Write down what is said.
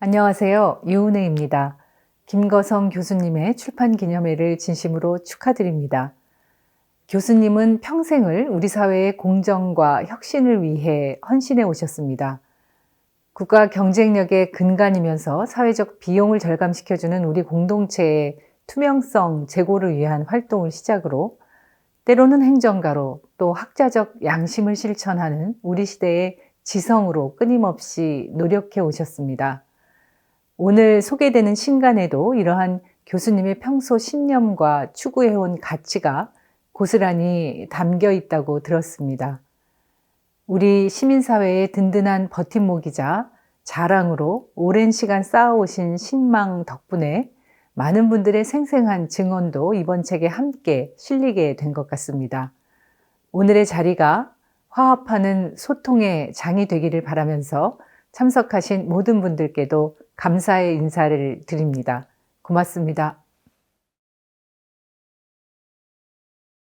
안녕하세요. 유은혜입니다. 김거성 교수님의 출판 기념회를 진심으로 축하드립니다. 교수님은 평생을 우리 사회의 공정과 혁신을 위해 헌신해 오셨습니다. 국가 경쟁력의 근간이면서 사회적 비용을 절감시켜주는 우리 공동체의 투명성 제고를 위한 활동을 시작으로 때로는 행정가로 또 학자적 양심을 실천하는 우리 시대의 지성으로 끊임없이 노력해 오셨습니다. 오늘 소개되는 신간에도 이러한 교수님의 평소 신념과 추구해온 가치가 고스란히 담겨 있다고 들었습니다. 우리 시민사회의 든든한 버팀목이자 자랑으로 오랜 시간 쌓아오신 신망 덕분에 많은 분들의 생생한 증언도 이번 책에 함께 실리게 된 것 같습니다. 오늘의 자리가 화합하는 소통의 장이 되기를 바라면서 참석하신 모든 분들께도 감사의 인사를 드립니다. 고맙습니다.